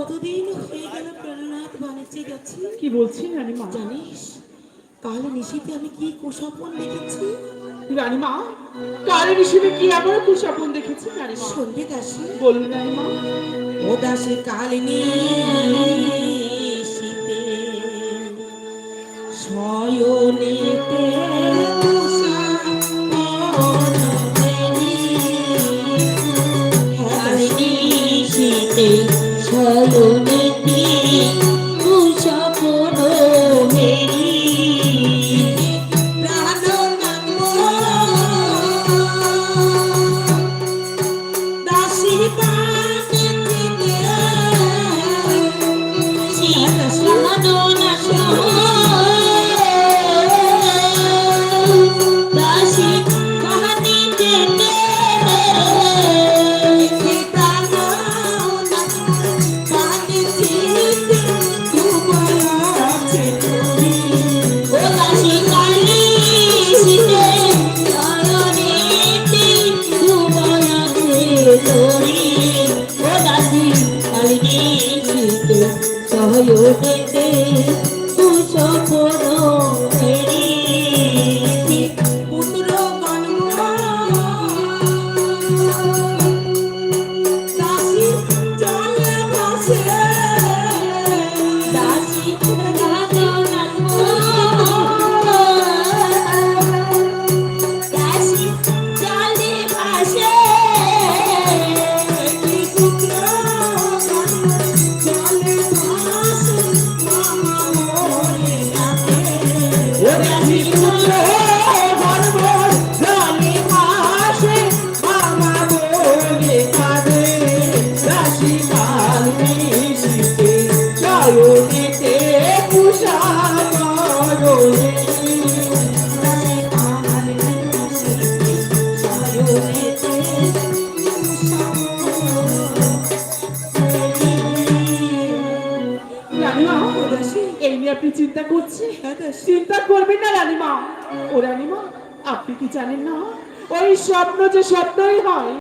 কতদিন হয়ে গেল প্রাণনাথ বাণিজ্যে গেছি কি বলছেন রানীমা? জানিস কাল নিশিতে আমি কি কুস্বপন দেখেছি? রানীমা কাল নিশিতে কি আবার কুস্বপন দেখেছি রানীমা? শুনবে দাসী। বলুন রানীমা। ও দাসী কাল শয়নেতে কুশপন পুত্র দাসী রানীমা এই নিয়ে আপনি চিন্তা করছেন চিন্তা করবেন না রানীমা। ও রানীমা আপনি কি জানেন না? ওই স্বপ্ন যে স্বপ্নই হয়